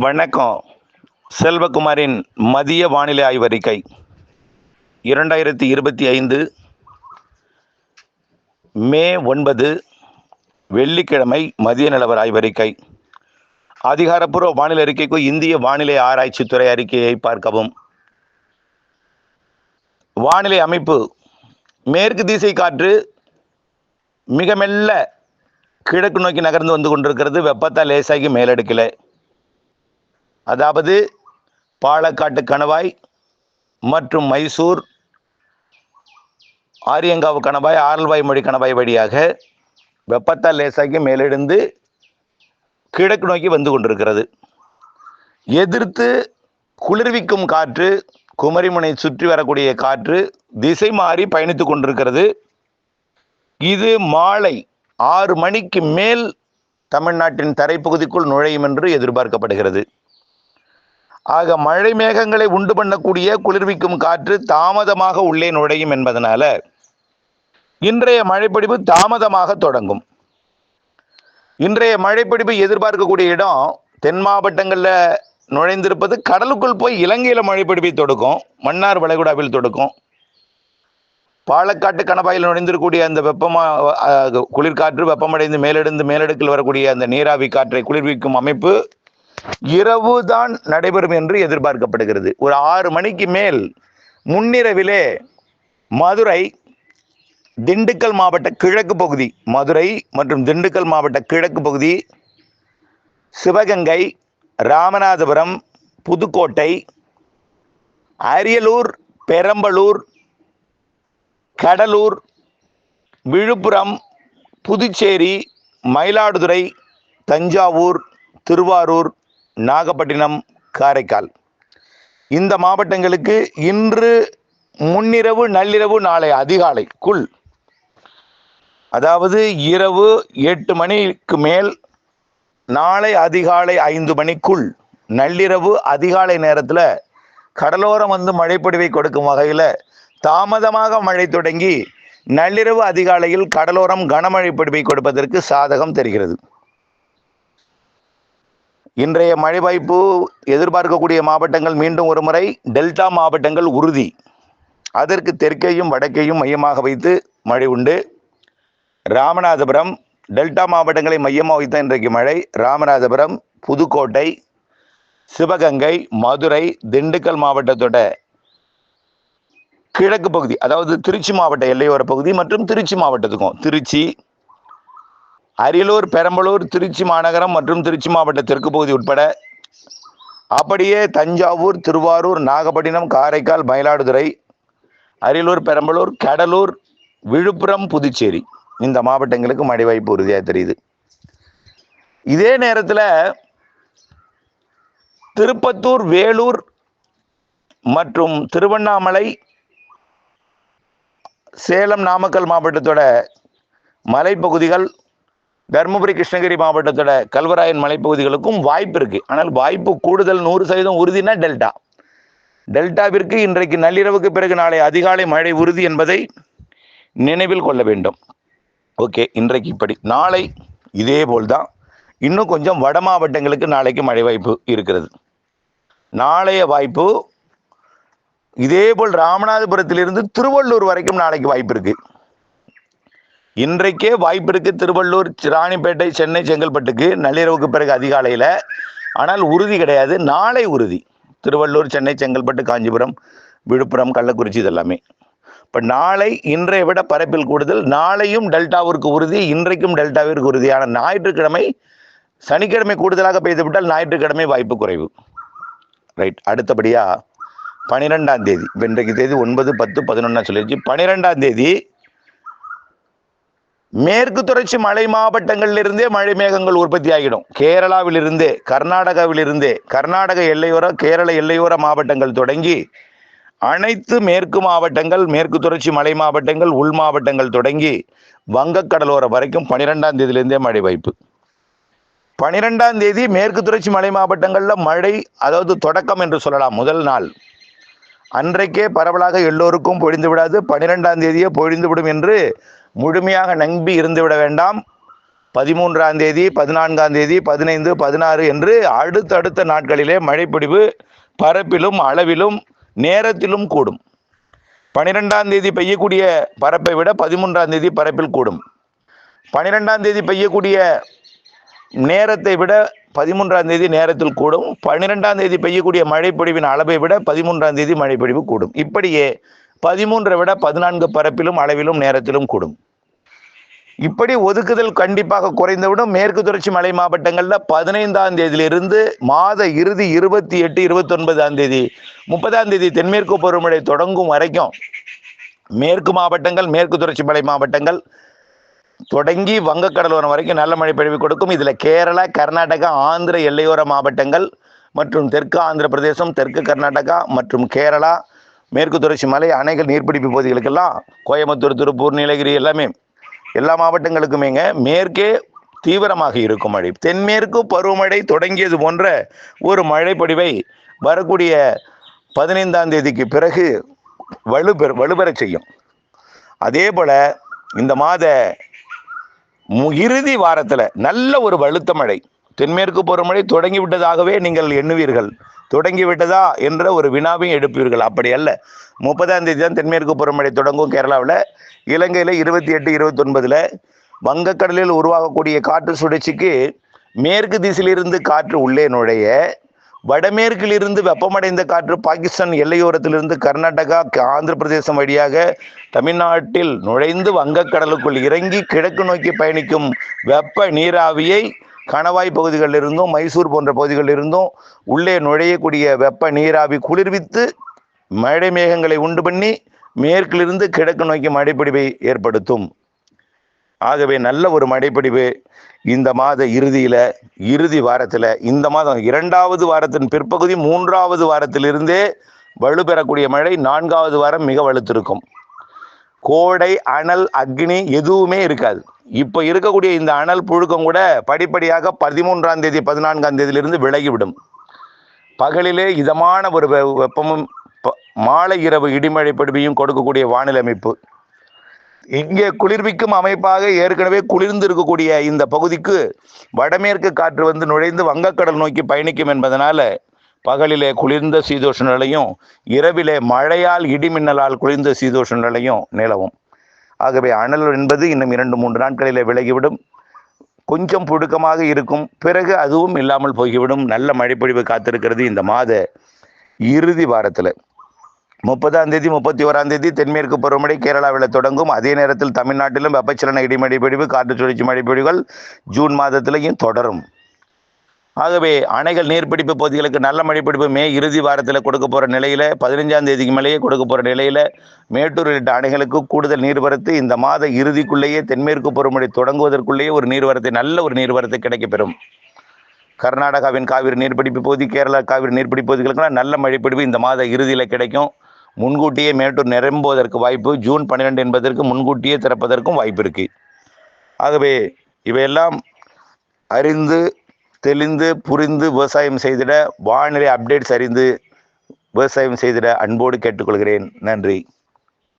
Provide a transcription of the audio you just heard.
வணக்கம். செல்வகுமாரின் மதிய வானிலை ஆய்வறிக்கை. இரண்டாயிரத்தி இருபத்தி ஐந்து மே ஒன்பது வெள்ளிக்கிழமை மதிய நிலவர ஆய்வறிக்கை. அதிகாரப்பூர்வ வானிலை அறிக்கைக்கு இந்திய வானிலை ஆராய்ச்சித்துறை அறிக்கையை பார்க்கவும். வானிலை அமைப்பு. மேற்கு திசை காற்று மிக மெல்ல கிழக்கு நோக்கி நகர்ந்து வந்து கொண்டிருக்கிறது. வெப்பத்தால் லேசாகி மேலடுக்கல. அதாவது பாலக்காட்டு கணவாய் மற்றும் மைசூர் ஆரியங்காவு கணவாய் ஆரல்வாய் மொழி கணவாய் வழியாக வெப்பத்தால் லேசாகி மேலெழுந்து கிழக்கு நோக்கி வந்து கொண்டிருக்கிறது. எதிர்த்து குளிர்விக்கும் காற்று குமரிமுனை சுற்றி வரக்கூடிய காற்று திசை மாறி பயணித்து கொண்டிருக்கிறது. இது மாலை ஆறு மணிக்கு மேல் தமிழ்நாட்டின் தரைப்பகுதிக்குள் நுழையும் என்று எதிர்பார்க்கப்படுகிறது. ஆக மழை மேகங்களை உண்டு பண்ணக்கூடிய குளிர்விக்கும் காற்று தாமதமாக உள்ளே நுழையும் என்பதனால இன்றைய மழைப்பிடிப்பு தாமதமாக தொடங்கும். இன்றைய மழைப்பிடிப்பு எதிர்பார்க்கக்கூடிய இடம் தென் மாவட்டங்களில் நுழைந்திருப்பது கடலுக்குள் போய் இலங்கையில் மழைப்பிடிப்பை தொடுக்கும். மன்னார் வளைகுடாவில் தொடுக்கும். பாலக்காட்டு கணவாயில் நுழைந்திருக்கக்கூடிய அந்த வெப்பமா குளிர்காற்று வெப்பமடைந்து மேலெடுந்து மேலடுக்கில் வரக்கூடிய அந்த நீராவி காற்றை குளிர்விக்கும் அமைப்பு இரவு தான் நடைபெறும் என்று எதிர்பார்க்கப்படுகிறது. ஒரு ஆறு மணிக்கு மேல் முன்னிரவிலே மதுரை திண்டுக்கல் மாவட்ட கிழக்கு பகுதி மதுரை மற்றும் திண்டுக்கல் மாவட்ட கிழக்கு பகுதி சிவகங்கை ராமநாதபுரம் புதுக்கோட்டை அரியலூர் பெரம்பலூர் கடலூர் விழுப்புரம் புதுச்சேரி மயிலாடுதுறை தஞ்சாவூர் திருவாரூர் நாகப்பட்டினம் காரைக்கால். இந்த மாவட்டங்களுக்கு இன்று முன்னிரவு நள்ளிரவு நாளை அதிகாலைக்குள் அதாவது இரவு எட்டு மணிக்கு மேல் நாளை அதிகாலை ஐந்து மணிக்குள் நள்ளிரவு அதிகாலை நேரத்தில் கடலோரம் வந்து மழைப்பொடிவை கொடுக்கும் வகையில் தாமதமாக மழை தொடங்கி நள்ளிரவு அதிகாலையில் கடலோரம் கனமழை கொடுப்பதற்கு சாதகம் தெரிகிறது. இன்றைய மழை வாய்ப்பு எதிர்பார்க்கக்கூடிய மாவட்டங்கள் மீண்டும் ஒரு முறை டெல்டா மாவட்டங்கள் உறுதி. அதற்கு தெற்கையும் வடக்கையும் மையமாக வைத்து மழை உண்டு. ராமநாதபுரம் டெல்டா மாவட்டங்களை மையமாக வைத்த இன்றைக்கு மழை. ராமநாதபுரம் புதுக்கோட்டை சிவகங்கை மதுரை திண்டுக்கல் மாவட்டத்தோட கிழக்கு பகுதி அதாவது திருச்சி மாவட்ட எல்லையோர பகுதி மற்றும் திருச்சி மாவட்டத்துக்கும் திருச்சி அரியலூர் பெரம்பலூர் திருச்சி மாநகரம் மற்றும் திருச்சி மாவட்ட தெற்கு பகுதி உட்பட அப்படியே தஞ்சாவூர் திருவாரூர் நாகப்பட்டினம் காரைக்கால் மயிலாடுதுறை அரியலூர் பெரம்பலூர் கடலூர் விழுப்புரம் புதுச்சேரி இந்த மாவட்டங்களுக்கு மழை வாய்ப்பு உறுதியாக தெரியுது. இதே நேரத்தில் திருப்பத்தூர் வேலூர் மற்றும் திருவண்ணாமலை சேலம் நாமக்கல் மாவட்டத்தோட மலைப்பகுதிகள் தருமபுரி கிருஷ்ணகிரி மாவட்டத்தோட கல்வராயன் மலைப்பகுதிகளுக்கும் வாய்ப்பு இருக்குது ஆனால் வாய்ப்பு கூடுதல் நூறு சதவீதம் உறுதினா டெல்டா. டெல்டாவிற்கு இன்றைக்கு நள்ளிரவுக்கு பிறகு நாளை அதிகாலை மழை உறுதி என்பதை நினைவில் கொள்ள வேண்டும். ஓகே இன்றைக்கு இப்படி. நாளை இதே போல் தான் இன்னும் கொஞ்சம் வட மாவட்டங்களுக்கு நாளைக்கு மழை வாய்ப்பு இருக்கிறது. நாளைய வாய்ப்பு இதேபோல் ராமநாதபுரத்திலிருந்து திருவள்ளூர் வரைக்கும் நாளைக்கு வாய்ப்பு இருக்குது இன்றைக்கே வாய்ப்பு இருக்கு திருவள்ளூர் ராணிப்பேட்டை சென்னை செங்கல்பட்டுக்கு நள்ளிரவுக்கு பிறகு அதிகாலையில். ஆனால் உறுதி கிடையாது. நாளை உறுதி. திருவள்ளூர் சென்னை செங்கல்பட்டு காஞ்சிபுரம் விழுப்புரம் கள்ளக்குறிச்சி இதெல்லாமே. இப்போ நாளை இன்றைய விட பரப்பில் கூடுதல். நாளையும் டெல்டாவிற்கு உறுதி. இன்றைக்கும் டெல்டாவிற்கு உறுதியான ஞாயிற்றுக்கிழமை சனிக்கிழமை கூடுதலாக பெய்துவிட்டால் ஞாயிற்றுக்கிழமை வாய்ப்பு குறைவு. ரைட். அடுத்தபடியாக பனிரெண்டாம் தேதி. இன்றைக்கு தேதி ஒன்பது பத்து பதினொன்னா சொல்லிடுச்சு பனிரெண்டாம் தேதி மேற்கு தொடர்ச்சி மலை மாவட்டங்களிலிருந்தே மழை மேகங்கள் உற்பத்தி ஆகிடும் கேரளாவிலிருந்தே கர்நாடகாவிலிருந்தே கர்நாடக எல்லையோர கேரள எல்லையோர மாவட்டங்கள் தொடங்கி அனைத்து மேற்கு மாவட்டங்கள் மேற்கு தொடர்ச்சி மலை மாவட்டங்கள் உள் மாவட்டங்கள் தொடங்கி வங்கக்கடலோரம் வரைக்கும் பனிரெண்டாம் தேதியிலிருந்தே மழை வாய்ப்பு. பனிரெண்டாம் தேதி மேற்கு தொடர்ச்சி மலை மாவட்டங்களில் மழை அதாவது தொடக்கம் என்று சொல்லலாம் முதல் நாள். அன்றைக்கே பரவலாக எல்லோருக்கும் பொழிந்து விடாது. பனிரெண்டாம் தேதியே பொழிந்து விடும் என்று முழுமையாக நம்பி இருந்துவிட வேண்டாம். பதிமூன்றாம் தேதி பதினான்காம் தேதி பதினைந்து பதினாறு என்று அடுத்தடுத்த நாட்களிலே மழைப்பிடிவு பரப்பிலும் அளவிலும் நேரத்திலும் கூடும். பனிரெண்டாம் தேதி பெய்யக்கூடிய பரப்பை விட பதிமூன்றாம் தேதி பரப்பில் கூடும். பனிரெண்டாம் தேதி பெய்யக்கூடிய நேரத்தை விட பதிமூன்றாம் தேதி நேரத்தில் கூடும். பன்னிரெண்டாம் தேதி பெய்யக்கூடிய மழைப்பொழிவின் அளவை விட பதிமூன்றாம் தேதி மழைப்பொழிவு கூடும். இப்படியே பதிமூன்றை விட பதினான்கு பரப்பிலும் அளவிலும் நேரத்திலும் கூடும். இப்படி ஒதுக்குதல் கண்டிப்பாக குறைந்துவிடும். மேற்கு தொடர்ச்சி மலை மாவட்டங்களில் பதினைந்தாம் தேதியிலிருந்து மாத இறுதி இருபத்தி எட்டு இருபத்தொன்பதாம் தேதி முப்பதாம் தேதி தென்மேற்கு பருவமழை தொடங்கும் வரைக்கும் மேற்கு மாவட்டங்கள் மேற்கு தொடர்ச்சி மலை மாவட்டங்கள் தொடங்கி வங்கக்கடலோரம் வரைக்கும் நல்ல மழை பொழிவு கொடுக்கும். இதில் கேரளா கர்நாடகா ஆந்திர எல்லையோர மாவட்டங்கள் மற்றும் தெற்கு ஆந்திர பிரதேசம் தெற்கு கர்நாடகா மற்றும் கேரளா மேற்கு தொடர்ச்சி மலை அணைகள் நீர்பிடிப்பு பகுதிகளுக்கெல்லாம் கோயம்புத்தூர் திருப்பூர் நீலகிரி எல்லாமே எல்லா மாவட்டங்களுக்குமேங்க மேற்கே தீவிரமாக இருக்கும் மழை. தென்மேற்கு பருவமழை தொடங்கியது போன்ற ஒரு மழைப்பொடிவை வரக்கூடிய பதினைந்தாம் தேதிக்கு பிறகு வலுப்பெற வலுப்பெறச் செய்யும். அதே போல் இந்த மாத இறுதி வாரத்தில் நல்ல ஒரு வலுத்த மழை. தென்மேற்கு பருவமழை தொடங்கி விட்டதாகவே நீங்கள் எண்ணுவீர்கள். தொடங்கி விட்டதா என்ற ஒரு வினாவையும் எடுப்பீர்கள். அப்படி அல்ல. முப்பதாம் தேதி தான் தென்மேற்கு பருவமழை தொடங்கும் கேரளாவில். இலங்கையில் இருபத்தி எட்டு இருபத்தொன்பதில் வங்கக்கடலில் உருவாகக்கூடிய காற்று சுழற்சிக்கு மேற்கு திசையிலிருந்து காற்று உள்ளே நுழைய வடமேற்கிலிருந்து வெப்பமடைந்த காற்று பாகிஸ்தான் எல்லையோரத்திலிருந்து கர்நாடகா ஆந்திர பிரதேசம் வழியாக தமிழ்நாட்டில் நுழைந்து வங்கக்கடலுக்குள் இறங்கி கிழக்கு நோக்கி பயணிக்கும் வெப்ப நீராவியை கணவாய் பகுதிகளிலிருந்தும் மைசூர் போன்ற பகுதிகளிலிருந்தும் உள்ளே நுழையக்கூடிய வெப்ப நீராவி குளிர்வித்து மழை மேகங்களை உண்டு பண்ணி மேற்கிலிருந்து கிழக்கு நோக்கி மழைப்பிடிவை ஏற்படுத்தும். ஆகவே நல்ல ஒரு மடைப்பிடிவு இந்த மாத இறுதியில் இறுதி வாரத்தில் இந்த மாதம் இரண்டாவது வாரத்தின் பிற்பகுதி மூன்றாவது வாரத்திலிருந்தே வலுப்பெறக்கூடிய மழை நான்காவது வாரம் மிக வலுத்திருக்கும். கோடை அனல் அக்னி எதுவுமே இருக்காது. இப்போ இருக்கக்கூடிய இந்த அனல் புழுக்கம் கூட படிப்படியாக பதிமூன்றாம் தேதி பதினான்காம் தேதியிலிருந்து விலகிவிடும். பகலிலே இதமான ஒரு வெ- வெப்பமும் ப- மாலை இரவு இடிமழை பொடிவையும் கொடுக்கக்கூடிய வானிலை அமைப்பு. இங்கே குளிர்விக்கும் அமைப்பாக ஏற்கனவே குளிர்ந்து இருக்கக்கூடிய இந்த பகுதிக்கு வடமேற்கு காற்று வந்து நுழைந்து வங்கக்கடல் நோக்கி பயணிக்கும் என்பதனால பகலிலே குளிர்ந்த சீதோஷ நிலையும் இரவிலே மழையால் இடிமின்னலால் குளிர்ந்த சீதோஷ நிலையும் நிலவும். ஆகவே அனல் என்பது இன்னும் இரண்டு மூன்று நாட்களிலே விலகிவிடும். கொஞ்சம் புழுக்கமாக இருக்கும். பிறகு அதுவும் இல்லாமல் போய்விடும் நல்ல மழைப்பொழிவு காத்திருக்கிறது இந்த மாத இறுதி வாரத்தில். முப்பதாம் தேதி முப்பத்தி ஓராம் தேதி தென்மேற்கு பருவமழை கேரளாவில் தொடங்கும். அதே நேரத்தில் தமிழ்நாட்டிலும் வெப்பச்சலன இடிமழை பிடிவு காற்று சுழற்சி மழைப்பொழிவுகள் ஜூன் மாதத்திலையும் தொடரும். ஆகவே அணைகள் நீர்பிடிப்பு பகுதிகளுக்கு நல்ல மழைப்பிடிப்பு மே இறுதி வாரத்தில் கொடுக்க போகிற நிலையில் பதினஞ்சாம் தேதிக்கு மேலேயே கொடுக்க போகிற நிலையில் மேட்டூர் உள்ளிட்ட அணைகளுக்கு கூடுதல் நீர்வரத்து இந்த மாத இறுதிக்குள்ளேயே தென்மேற்கு பருவமழை தொடங்குவதற்குள்ளேயே ஒரு நீர்வரத்து நல்ல ஒரு நீர்வரத்து கிடைக்கப்பெறும். கர்நாடகாவின் காவிரி நீர்பிடிப்பு பகுதி கேரளா காவிரி நீர்பிடிப்பு பகுதிகளுக்கெல்லாம் நல்ல மழைப்பிடிப்பு இந்த மாத இறுதியில் கிடைக்கும். முன்கூட்டியே மேட்டூர் நிரம்புவதற்கு வாய்ப்பு ஜூன் பன்னிரெண்டு என்பதற்கு முன்கூட்டியே திறப்பதற்கும் வாய்ப்பு இருக்குது ஆகவே இவையெல்லாம் அறிந்து தெளிந்து புரிந்து விவசாயம் செய்திட வானிலை அப்டேட்ஸ் அறிந்து விவசாயம் செய்திட அன்போடு கேட்டுக்கொள்கிறேன். நன்றி.